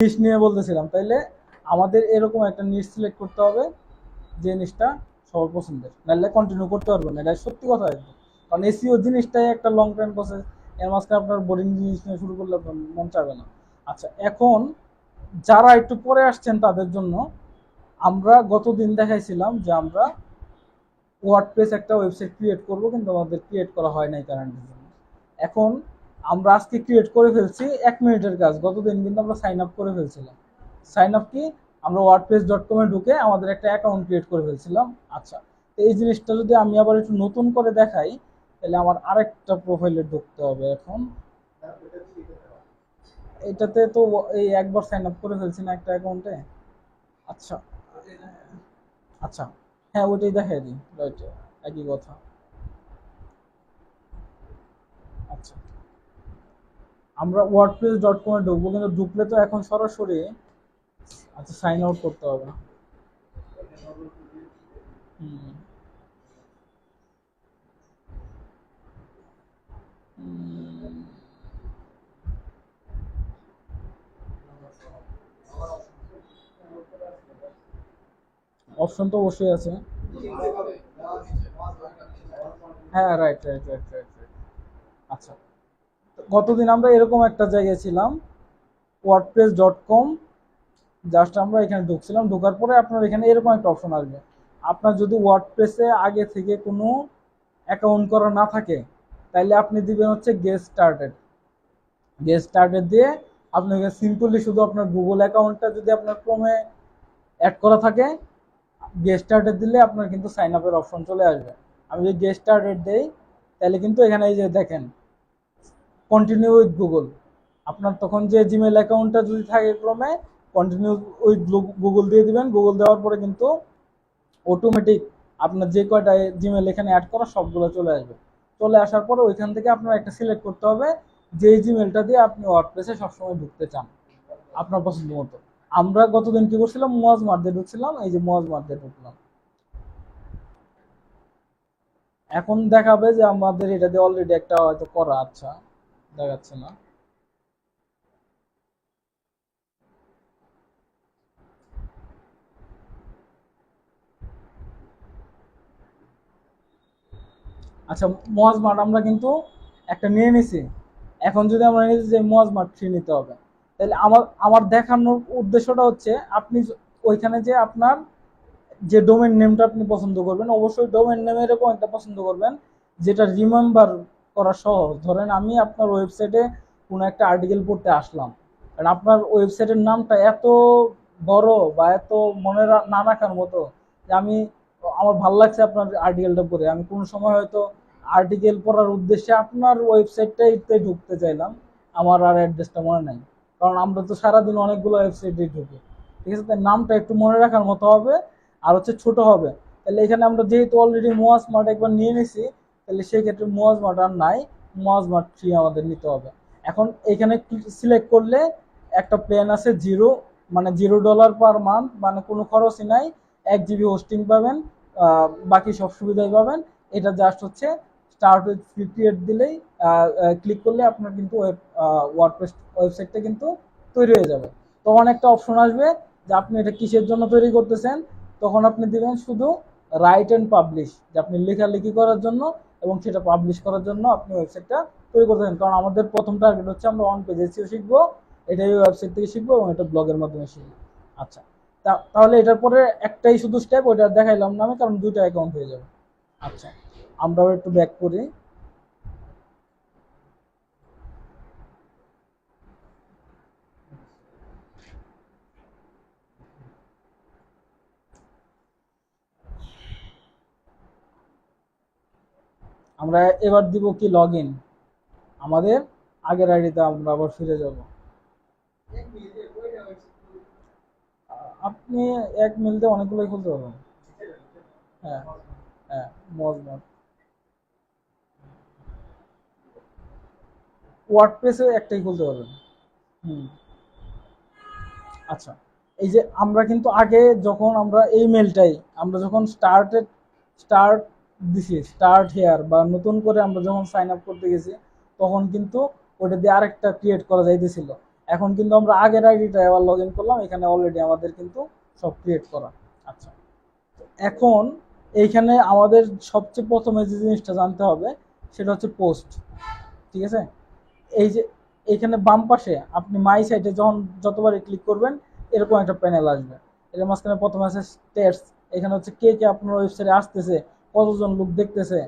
নিশ নিয়ে বলতেছিলাম, তাইলে আমাদের এরকম একটা নিশ সিলেক্ট করতে হবে যে নিশটা সবার পছন্দের। নাহলে কন্টিনিউ করতে পারব না, এটা সত্যি কথা একদম কারণ এসিও জিনিসটাই একটা লং টাইম প্রসেস এর মাঝখানে আপনার বোরিং জিনিস নিয়ে শুরু করলে মন চাবে না। আচ্ছা এখন যারা একটু পরে আসছেন তাদের জন্য আমরা গতদিন দেখাইছিলাম যে আমরা ওয়ার্ডপ্রেস একটা ওয়েবসাইট ক্রিয়েট করব, কিন্তু আমাদের ক্রিয়েট করা হয় নাই কারেন্টের জন্য। এখন আমরা আজকে ক্রিয়েট করে ফেলছি এক মিনিটের কাজ। গতদিন কিন্তু আমরা সাইন আপ করে ফেলছিলাম। সাইন আপ কি? আমরা ওয়ার্ডপ্রেস ডট কমে ঢুকে আমাদের একটা অ্যাকাউন্ট ক্রিয়েট করে ফেলছিলাম। আচ্ছা তো এই জিনিসটা যদি আমি আবার একটু নতুন করে দেখাই, তাহলে আমার আরেকটা প্রোফাইলে ঢুকতে হবে এখন। এটাতে তো এই একবার সাইন আপ করে ফেলছি না একটা অ্যাকাউন্টে আচ্ছা। আচ্ছা হ্যাঁ ওইটাই দেখাই দিই। রাইট, একই কথা। আচ্ছা। আমরা ওয়ার্ডপ্রেস ডট কমে ঢুকবো, কিন্তু ঢুকলে তো এখন সরাসরি আচ্ছা সাইন আউট করতে হবে অপশন তো অবশ্যই আছে। হ্যাঁ রাইট রাইট রাইট রাইট গতদিন আমরা এরকম একটা জায়গায় ছিলাম ওয়ার্ডপ্রেস ডট কম জাস্ট আমরা এখানে ঢুকছিলাম, ঢোকার পরে আপনার এখানে এরকম একটা অপশন আসবে। আপনার যদি ওয়ার্ডপ্রেসে আগে থেকে কোনো অ্যাকাউন্ট করা না থাকে তাহলে আপনি দিবেন হচ্ছে গেট স্টার্টেড গেট স্টার্টেড দিয়ে আপনি সিম্পলি শুধু আপনার গুগল অ্যাকাউন্টটা যদি আপনার ক্রমে অ্যাড করা থাকে গেট স্টার্টেড দিলে আপনার কিন্তু সাইন আপের অপশন চলে আসবে। আমি যদি গেট স্টার্টেড দেই তাহলে কিন্তু এখানে এই যে দেখেন কন্টিনিউ উইথ গুগল আপনার তখন যে জিমেল অ্যাকাউন্টটা যদি থাকে ক্রমে কন্টিনিউ উইথ গুগল দিয়ে দিবেন। গুগল দেওয়ার পরে কিন্তু অটোমেটিক আপনার যে কয়টা জিমেল এখানে অ্যাড করা সবগুলো চলে আসবে। চলে আসার পরে ওইখান থেকে আপনার একটা সিলেক্ট করতে হবে যে জিমেলটা দিয়ে আপনি ওয়ার্ডপ্রেসে সবসময় ঢুকতে চান, আপনার পছন্দ মতো। আমরা গতদিন কি করছিলাম? মোয়াজ মারতে ঢুকছিলাম, এই যে মোয়াজ মারতে ঢুকলাম। এখন দেখাবে যে আমাদের এটা দিয়ে অলরেডি একটা হয়তো করা আচ্ছা। দেখাচ্ছে না। আচ্ছা মোয়াজ আমরা কিন্তু একটা নিয়ে নিছি। এখন যদি আমরা নিয়েছি যে মোয়াজ মার্ট থ্রি নিতে হবে, তাহলে আমার আমার দেখানোর উদ্দেশ্যটা হচ্ছে আপনি ওইখানে যে আপনার যে ডোমেন নেমটা আপনি পছন্দ করবেন, অবশ্যই ডোমেন নেম এরকম একটা পছন্দ করবেন, যেটা রিমেম্বার করা সহজ। ধরেন আমি আপনার ওয়েবসাইটে কোনো একটা আর্টিকেল পড়তে আসলাম। কারণ আপনার ওয়েবসাইটের নামটা এত বড় বা এত মনে না রাখার মতো যে আমি, আমার ভালো লাগছে আপনার আর্টিকেলটা পড়ে। আমি কোনো সময় হয়তো আর্টিকেল পড়ার উদ্দেশ্যে আপনার ওয়েবসাইটটাইতে ঢুকতে চাইলাম। আমার আর অ্যাড্রেসটা মনে নাই। কারণ আমরা তো সারাদিন অনেকগুলো ওয়েবসাইটে ঢুকি। ঠিক আছে? তাই নামটা একটু মনে রাখার মতো হবে। আর হচ্ছে ছোট হবে। তাহলে এখানে আমরা যেহেতু অলরেডি মোয়া স্মার্ট একবার নিয়ে নিছি তাহলে সেই ক্ষেত্রে মোয়াজ মার্ট আর নাই মোয়াজ মার্ট থ্রি আমাদের নিতে হবে। এখন এখানে সিলেক্ট করলে একটা প্ল্যান আছে জিরো মানে জিরো ডলার পার মান্থ মানে কোনো খরচই নাই, এক জিবি হোস্টিং পাবেন বাকি সব সুবিধাই পাবেন। এটা জাস্ট হচ্ছে স্টার্ট উইথ ফ্রি ক্রিয়েট দিলেই ক্লিক করলে আপনার কিন্তু ওয়েব ওয়ার্ডপ্রেস ওয়েবসাইটটা কিন্তু তৈরি হয়ে যাবে। তখন একটা অপশন আসবে যে আপনি এটা কিসের জন্য তৈরি করতেছেন? তখন আপনি দিবেন শুধু রাইট অ্যান্ড পাবলিশ যে আপনি লেখালেখি করার জন্য এবং সেটা পাবলিশ করার জন্য আপনি ওয়েবসাইটটা তৈরি করতে করতেছেন কারণ আমাদের প্রথম টার্গেট হচ্ছে আমরা অন পেজ এসিও শিখব, এটাই ওয়েবসাইট থেকে শিখব এবং এটা ব্লগের মাধ্যমে শিখব। আচ্ছা তাহলে এটার পরে একটাই শুধু স্টেপ ওইটা দেখাইলাম না আমি কারণ দুইটা অ্যাকাউন্ট হয়ে যাবে। আচ্ছা আমরাও একটু ব্যাক করি। আমরা এবার দিব কি লগ ইন আমাদের আগের আইডিতে আমরা আবার ফিরে যাব। আপনি এক মিলতে অনেকগুলোই খুলতে পারবেন। হ্যাঁ হ্যাঁ মজমত। ওয়ার্ডপ্রেসে একটাই খুলতে পারবেন। হুম। আচ্ছা এই যে আমরা কিন্তু আগে যখন আমরা এই মেলটাই আমরা যখন স্টার্টেড স্টার্ট দিছি স্টার্ট হেয়ার বা নতুন করে আমরা যখন সাইন আপ করতে গেছি, তখন কিন্তু ওটা দিয়ে আরেকটা ক্রিয়েট করা যাইতেছিল। এখন কিন্তু আমরা আগের আইডিটা আবার লগ ইন করলাম, এখানে অলরেডি আমাদের কিন্তু সব ক্রিয়েট করা। আচ্ছা। এখন এইখানে আমাদের সবচেয়ে প্রথমে যে জিনিসটা জানতে হবে, সেটা হচ্ছে পোস্ট ঠিক আছে? এই যে এইখানে বাম পাশে আপনি মাই সাইটে যখন যতবারই ক্লিক করবেন, এরকম একটা প্যানেল আসবে। এর মাঝখানে প্রথমে আছে স্টেটস এখানে হচ্ছে কে কে আপনার ওয়েবসাইটে আসতেছে কতজন লোক দেখতেছে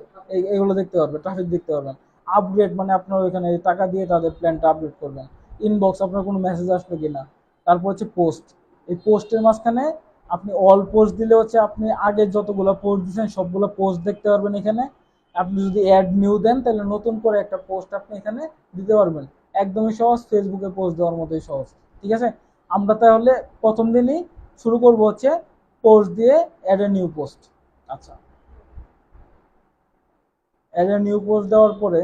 এইগুলো দেখতে পারবেন ট্রাফিক দেখতে পারবেন। আপগ্রেড মানে আপনার ওইখানে টাকা দিয়ে তাদের প্ল্যানটা আপডেট করবেন। ইনবক্স আপনার কোনো মেসেজ আসবে কিনা। তারপর হচ্ছে পোস্ট এই পোস্টের মাঝখানে আপনি অল পোস্ট দিলে হচ্ছে আপনি আগে যতগুলো পোস্ট দিয়েছেন, সবগুলো পোস্ট দেখতে পারবেন এখানে। আপনি যদি অ্যাড নিউ দেন, তাহলে নতুন করে একটা পোস্ট আপনি এখানে দিতে পারবেন। একদমই সহজ ফেসবুকে পোস্ট দেওয়ার মতোই সহজ। ঠিক আছে? আমরা তাহলে প্রথম দিনই শুরু করব হচ্ছে পোস্ট দিয়ে অ্যাড এ নিউ পোস্ট আচ্ছা। অ্যাড এ নিউ পোস্ট দেওয়ার পরে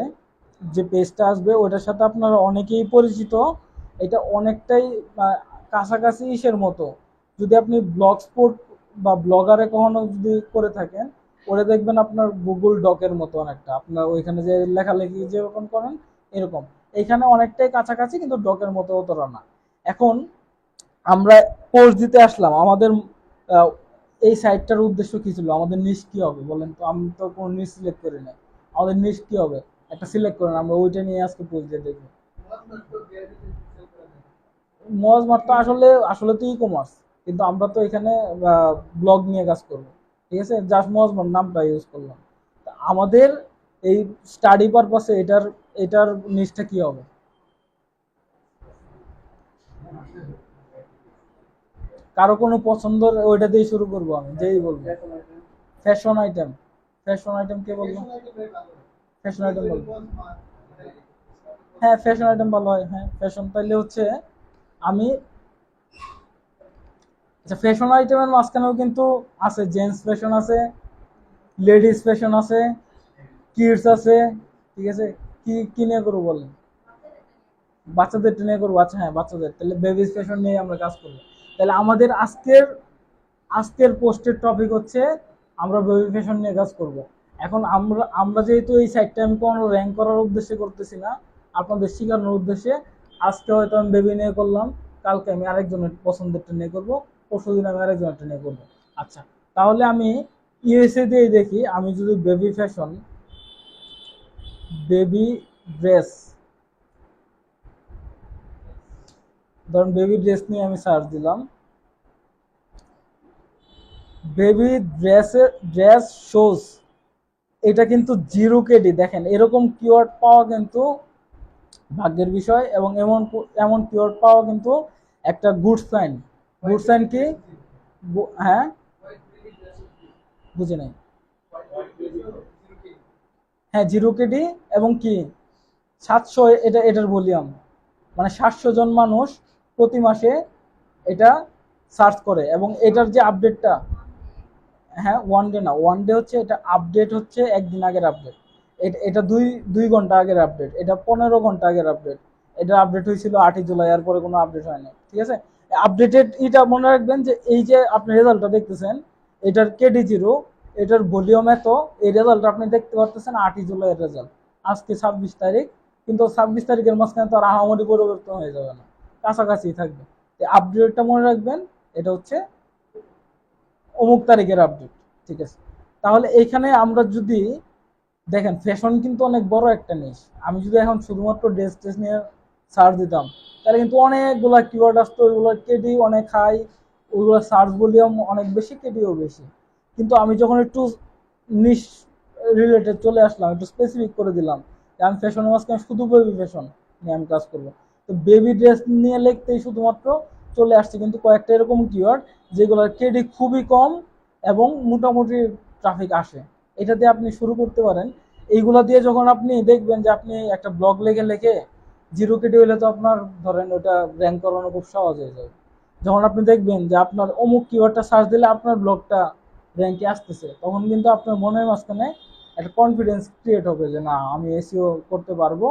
যে পেজটা আসবে ওটার সাথে আপনারা অনেকেই পরিচিত। এটা অনেকটাই কাছাকাছি ইসের মতো। যদি আপনি ব্লগ স্পোর্ট বা ব্লগারে কখনো যদি করে থাকেন, ওরে দেখবেন আপনার গুগল ডকের মতো অনেকটা। আপনার ওইখানে যে লেখালেখি যেরকম করেন, এরকম। এখানে অনেকটাই কাছাকাছি, কিন্তু ডকের মতো অতটা না। এখন আমরা পোস্ট দিতে আসলাম। আমাদের এই সাইটটার উদ্দেশ্য কি ছিল? আমাদের নিশ কি হবে? বলেন তো, আমি তো কোনো নিশ সিলেক্ট করি না আমাদের নিশ কি হবে? একটা সিলেক্ট করেন আমরা ওইটা নিয়ে আজকে দিয়ে দেখব। মজ মাত্র আসলে আসলে তো ই কমার্স কিন্তু আমরা তো এখানে ব্লগ নিয়ে কাজ করব ঠিক আছে? জাস্ট মজ নামটা ইউজ করলাম। আমাদের এই স্টাডি পারপাসে এটার এটার নিচটা কি হবে? কারও কোনো পছন্দের ওইটা দিয়ে শুরু করব আমি যেই বলব। ফ্যাশন আইটেম ফ্যাশন আইটেম কে বলব? ফ্যাশন আইটেম বলব। হ্যাঁ ফ্যাশন আইটেম ভালো হয় হ্যাঁ ফ্যাশন তাইলে হচ্ছে আমি আচ্ছা ফ্যাশন আইটেমের মাঝখানেও কিন্তু আছে জেন্টস ফ্যাশন আছে লেডিস ফ্যাশন আছে কিডস আছে ঠিক আছে? কি কি নিয়ে করব বলেন? বাচ্চাদের নিয়ে করব? আচ্ছা হ্যাঁ বাচ্চাদের। তাহলে বেবিস ফ্যাশন নিয়ে আমরা কাজ করব। তাহলে আমাদের আজকের আজকের পোস্টের টপিক হচ্ছে আমরা বেবি ফ্যাশন নিয়ে কাজ করব। এখন আমরা আমরা যেহেতু এই সাইটটা আমি কোনো র্যাঙ্ক করার উদ্দেশ্যে করতেছি না, আপনাদের শেখানোর উদ্দেশ্যে আজকে হয়তো আমি বেবি নিয়ে করলাম, কালকে আমি আরেকজনের পছন্দেরটা নিয়ে করব, পরশু দিন আমি আরেকজনেরটা নিয়ে করব। আচ্ছা তাহলে আমি ইউএসএ দিয়ে দেখি, আমি যদি বেবি ফ্যাশন বেবি ড্রেস ধরুন বেবি ড্রেস নিয়ে আমি সার্চ দিলাম। বেবি ড্রেসের ড্রেস শোজ এটা কিন্তু জিরো কেডি, দেখেন, এরকম কিওয়ার্ড পাওয়া কিন্তু ভাগ্যের বিষয় এবং এমন এমন কিওয়ার্ড পাওয়া কিন্তু একটা গুড সাইন। গুড সাইন কি? হ্যাঁ? বুঝে নাই। হ্যাঁ জিরো কেডি এবং কি? সাতশো, এটা, এটার ভলিউম। মানে সাতশো জন মানুষ প্রতি মাসে এটা সার্চ করে এবং এটার যে আপডেটটা হ্যাঁ ওয়ান ডে না ওয়ান ডে হচ্ছে এটা আপডেট হচ্ছে একদিন আগের আপডেট এটা দুই দুই ঘণ্টা আগের আপডেট এটা পনেরো ঘণ্টা আগের আপডেট এটা আপডেট হয়েছিল আটই জুলাই এর পরে কোনো আপডেট হয়নি ঠিক আছে? আপডেটেড এটা মনে রাখবেন যে এই যে আপনি রেজাল্টটা দেখতেছেন, এটার কেডি জিরো এটার ভলিউম এত, এই রেজাল্টটা আপনি দেখতে পারতেছেন আটই জুলাইয়ের রেজাল্ট আজকে ছাব্বিশ তারিখ, কিন্তু ছাব্বিশ তারিখের মাঝখানে তো আর আহামরি পরিবর্তন হয়ে যাবে না। কাছাকাছি থাকবে। আপডেটটা মনে রাখবেন, এটা হচ্ছে অমুক তারিখের আপডেট ঠিক আছে? তাহলে এইখানে আমরা যদি, দেখেন ফ্যাশন কিন্তু অনেক বড় একটা জিনিস আমি যদি এখন শুধুমাত্র ড্রেস ট্রেস নিয়ে সার্চ দিতাম, তাহলে কিন্তু অনেকগুলা কিওয়ার্ড আসতো, ওইগুলো কেডি অনেক হাই ওইগুলো সার্চ ভলিউম অনেক বেশি কেডিও বেশি। কিন্তু আমি যখন একটু নিশ রিলেটেড চলে আসলাম, একটু স্পেসিফিক করে দিলাম আমি ফ্যাশনের মাঝখানে শুধু বেবি ফ্যাশন নিয়ে আমি কাজ করব। তো বেবি ড্রেস নিয়ে লিখতেই শুধুমাত্র চলে আসছে, কিন্তু কয়েকটা এরকম কিওয়ার্ড যেগুলোর কেডি খুবই কম এবং মোটামুটি ট্রাফিক আসে। এটা দিয়ে আপনি শুরু করতে পারেন। এইগুলা দিয়ে যখন আপনি দেখবেন যে আপনি একটা ব্লগ লেখে লেখে জিরো কেডি হলে তো আপনার ধরেন ওটা র্যাঙ্ক করানো খুব সহজ হয়ে যায়। যখন আপনি দেখবেন যে আপনার অমুক কিওয়ার্ডটা সার্চ দিলে আপনার ব্লগটা র্যাঙ্কে আসতেছে, তখন কিন্তু আপনার মনের মাঝখানে একটা কনফিডেন্স ক্রিয়েট হবে যে না, আমি এসিও করতে পারব,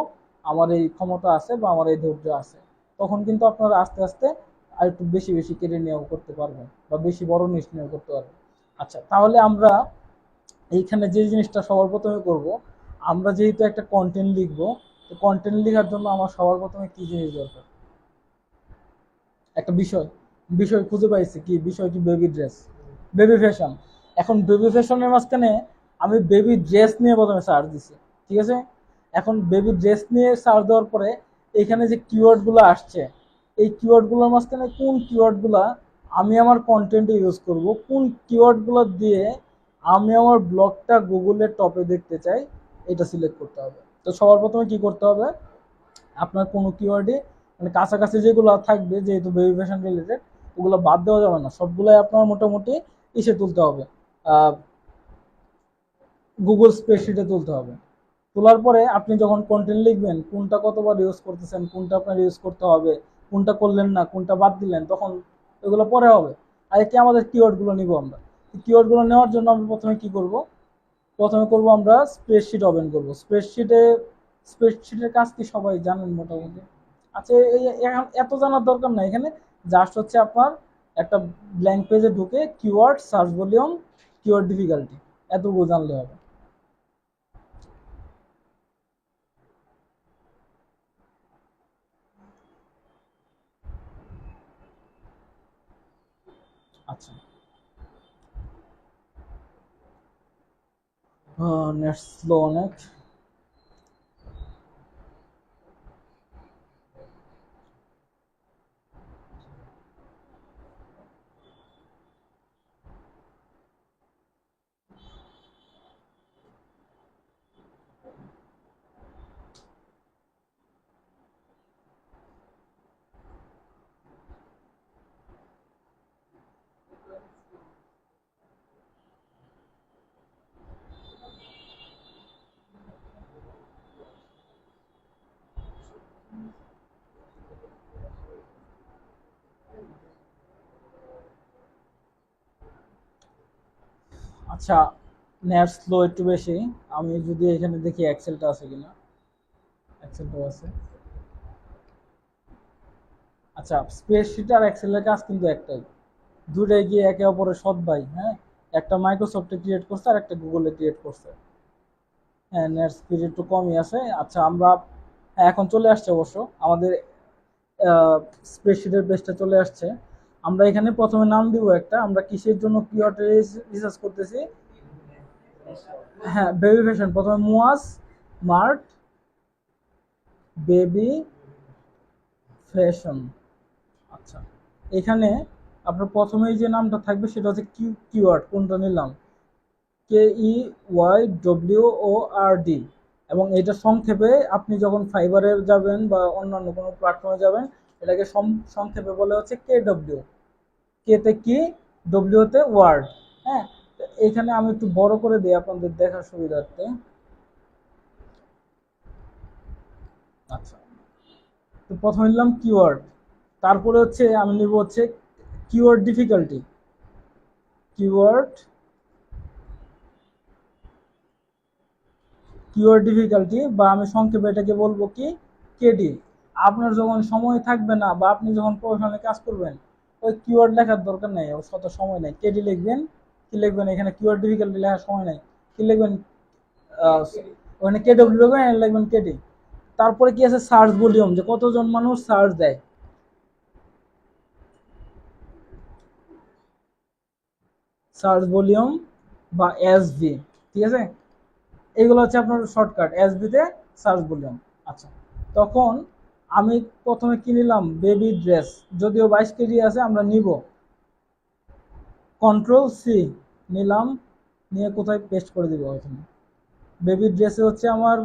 আমার এই ক্ষমতা আছে বা আমার এই ধৈর্য আছে। তখন কিন্তু আপনারা আস্তে আস্তে আর একটু বেশি বেশি কেটে নিয়েও করতে পারবেন বা বেশি বড় নিশ নিয়েও করতে পারবেন আচ্ছা তাহলে আমরা এইখানে যে জিনিসটা সবার প্রথমে করব, আমরা যেহেতু একটা কন্টেন্ট লিখব, তো কন্টেন্ট লেখার জন্য আমার সবার প্রথমে কি জিনিস দরকার? একটা বিষয় বিষয় খুঁজে পাইছি কি? বিষয় কি বেবি ড্রেস বেবি ফ্যাশন এখন বেবি ফ্যাশনের মাঝখানে আমি বেবি ড্রেস নিয়ে প্রথমে সার্চ দিছি, ঠিক আছে? এখন বেবি ড্রেস নিয়ে সার্চ দেওয়ার পরে এখানে যে কিওয়ার্ডগুলো আসছে এই কিওয়ার্ডগুলোর মাঝখানে কোন কিওয়ার্ডগুলো আমি আমার কন্টেন্টে ইউজ করব, কোন কিওয়ার্ডগুলো দিয়ে আমি আমার ব্লগটা গুগলের টপে দেখতে চাই, এটা সিলেক্ট করতে হবে। তো সবার প্রথমে কি করতে হবে? আপনার কোনো কিওয়ার্ডে মানে কাছাকাছি যেগুলো থাকবে, যেহেতু বেবি ফ্যাশন রিলেটেড ওগুলো বাদ দেওয়া যাবে না। সবগুলোই আপনার মোটামুটি ইসে তুলতে হবে। গুগল স্প্রেডশিটে তুলতে হবে। তোলার পরে আপনি যখন কন্টেন্ট লিখবেন, কোনটা কতবার ইউজ করতেছেন, কোনটা আপনার ইউজ করতে হবে, কোনটা করলেন না, কোনটা বাদ দিলেন, তখন এগুলো পরে হবে। আর কি আমাদের কিওয়ার্ডগুলো নিব আমরা। কিওয়ার্ডগুলো নেওয়ার জন্য আমরা প্রথমে কি করব? প্রথমে করব আমরা স্প্রেডশিট ওপেন করব। স্প্রেডশিটে স্প্রেডশিটের কাজ কি সবাই জানেন মোটামুটি? আচ্ছা এই এত জানার দরকার নাই এখানে। জাস্ট হচ্ছে আপনার একটা ব্ল্যাঙ্ক পেজে ঢুকে keyword search volume keyword difficulty এতটুকু জানলে হবে আচ্ছা নেট স্লো অনেক আচ্ছা নেট স্লো একটু বেশি। আমি যদি এখানে দেখি এক্সেলটা আছে কিনা। এক্সেলটাও আছে। আচ্ছা স্প্রেডশিট আর এক্সেলের কাজ কিন্তু একটাই। দুটাই গিয়ে একে অপরের সৎ ভাই হ্যাঁ? একটা মাইক্রোসফটে ক্রিয়েট করছে আর একটা গুগলে ক্রিয়েট করছে। হ্যাঁ নেট স্পিড একটু কমই আছে। আচ্ছা আমরা এখন চলে আসছে অবশ্য। আমাদের স্প্রেডশিটের পেজটা চলে আসছে। আমরা এখানে প্রথমে নাম দিব একটা, আমরা কিসের জন্য কিওয়ার্ড রিসার্চ করতেছি? হ্যাঁ বেবি ফ্যাশন প্রথমে মুয়াস মার্ট বেবি ফ্যাশন আচ্ছা এখানে আপনার প্রথমেই যে নামটা থাকবে সেটা হচ্ছে কিউ কিওয়ার্ড কোনটা নিলাম? K E Y W O R D এবং এটা সংক্ষেপে আপনি যখন ফাইবারে যাবেন বা অন্যান্য কোনো প্ল্যাটফর্মে যাবেন, এটাকে সংক্ষেপে বলে হচ্ছে কে ডব্লিউ কেতে কি ডব্লিউতে ওয়ার্ড হ্যাঁ? এখানে আমি একটু বড় করে দিই আপনাদের দেখার সুবিধার্থে। আচ্ছা। তো প্রথমে নিলাম কিওয়ার্ড তারপরে হচ্ছে আমি নিব হচ্ছে keyword difficulty keyword keyword difficulty বা আমি সংক্ষেপে এটাকে বলব কি কেডি আপনার যখন সময় থাকবে না বা আপনি যখন প্রফেশনালি কাজ করবেন ওই কিওয়ার্ড লেখার দরকার সময় কেডি লিখবেন, কি লিখবেন, এখানে কিওয়ার্ড ডিফিকাল্টি লেখার সময় কি লিখবেন ওখানে লিখবেন লিখবেন কেডি তারপরে কি আছে? সার্চ ভলিউম যে কতজন মানুষ সার্চ দেয়। সার্চ ভলিউম বা এসভি ঠিক আছে? এইগুলো হচ্ছে আপনার শর্টকাট এসভিতে সার্চ ভলিউম আচ্ছা তখন আমি প্রথমে কিনিলাম বেবি ড্রেস যদিও বাইশ কেজি আছে, আমরা নিব। কন্ট্রোল সি নিলাম, নিয়ে কোথায় পেস্ট করে দিব এখানে? বেবি ড্রেসে হচ্ছে আমার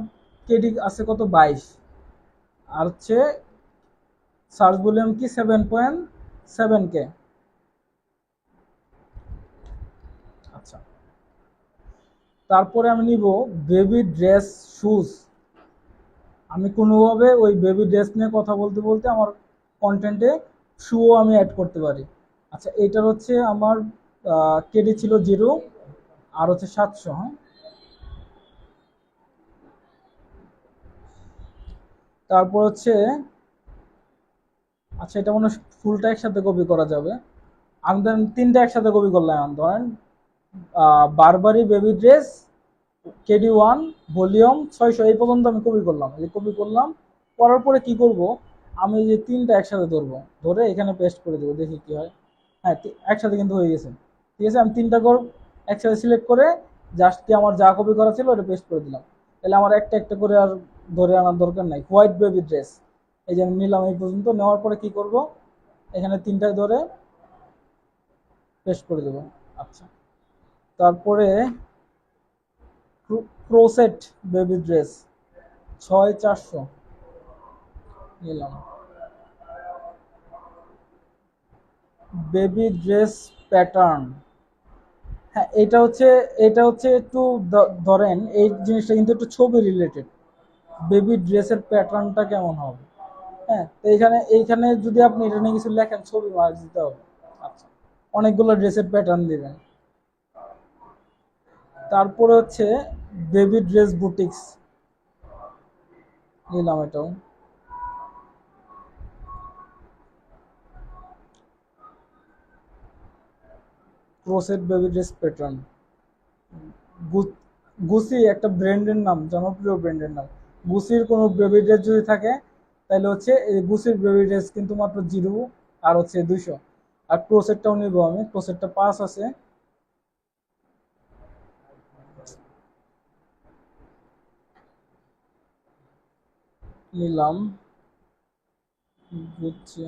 কেডি আছে কত? বাইশ। আর হচ্ছে সার্চ ভলিউম কি? সেভেন পয়েন্ট সেভেন কে আচ্ছা। তারপরে আমি নিব বেবি ড্রেস শুজ আমি কোনোভাবে ওই বেবি ড্রেস নিয়ে কথা বলতে বলতে আমার কন্টেন্টে শুও আমি অ্যাড করতে পারি। আচ্ছা এটার হচ্ছে আমার কেডি ছিল জিরো, আর হচ্ছে সাতশো হ্যাঁ? তারপর হচ্ছে আচ্ছা এটা মনে ফুলটা একসাথে কপি করা যাবে। আমি তিনটা একসাথে কপি করলাম, ধরেন Burberry baby dress KD one, volume ছয়শো। এই পর্যন্ত আমি কপি করলাম। এই কপি করলাম, করার পরে কি করব? আমি যে তিনটা একসাথে ধরবো, ধরে এখানে পেস্ট করে দেবো, দেখি কি হয়। হ্যাঁ একসাথে কিন্তু হয়ে গেছে। ঠিক আছে, আমি তিনটা কর একসাথে সিলেক্ট করে জাস্ট কি আমার যা কপি করা ছিল ওটা পেস্ট করে দিলাম। তাহলে আমার একটা একটা করে আর ধরে আনার দরকার নাই। হোয়াইট বেবি ড্রেস এই যে নিলাম এই পর্যন্ত, নেওয়ার পরে কি করব? এখানে তিনটায় ধরে পেস্ট করে দেবো। আচ্ছা। তারপরে ক্রোসেট বেবি ড্রেস, ছয় চারশো। নিলাম। Baby dress pattern. হ্যাঁ এটা হচ্ছে এটা হচ্ছে একটু ধরেন, এই জিনিসটা কিন্তু একটু ছবি রিলেটেড বেবি ড্রেসের প্যাটার্নটা কেমন হবে? হ্যাঁ এইখানে এইখানে যদি আপনি এটা নিয়ে কিছু লেখেন, ছবি মার্ক দিতে হবে। আচ্ছা অনেকগুলো ড্রেসের প্যাটার্ন দিবেন। তারপরে হচ্ছে বেবি ড্রেস বুটিক্স নিলাম এটাও। Crochet baby dress pattern Gucci একটা ব্র্যান্ডের নাম, জনপ্রিয় ব্র্যান্ডের নাম। গুসির কোনো বেবি ড্রেস যদি থাকে, তাহলে হচ্ছে এই গুসির বেবি ড্রেস কিন্তু মাত্র জিরো আর হচ্ছে দুইশো। আর ক্রোসেটটাও নিব আমি ক্রোসেটটা পাঁচ আছে। নিলাম। বুঝছে।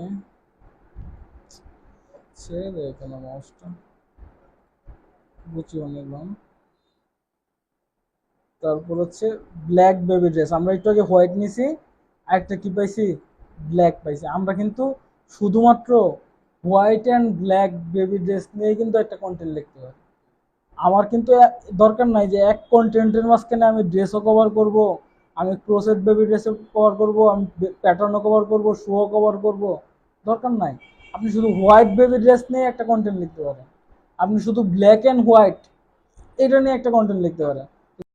ছেড়ে দেয় কেন মাউসটা গুচিও নিলাম। তারপর হচ্ছে ব্ল্যাক বেবি ড্রেস আমরা একটু আগে হোয়াইট নিছি, আরেকটা কি পাইছি? ব্ল্যাক পাইছি। আমরা কিন্তু শুধুমাত্র white and black baby dress নিয়ে কিন্তু একটা কন্টেন্ট লিখতে পারি আমার কিন্তু দরকার নাই যে এক কন্টেন্টের মাঝখানে আমি ড্রেসও কভার করব। আমি ক্রোসেট বেবি ড্রেসে কভার করব, আমি প্যাটার্নও কভার করব শুও কভার করব, দরকার নাই। আপনি শুধু হোয়াইট বেবি ড্রেস নিয়ে একটা কন্টেন্ট লিখতে পারেন। আপনি শুধু ব্ল্যাক অ্যান্ড হোয়াইট এটা নিয়ে একটা কন্টেন্ট লিখতে পারেন।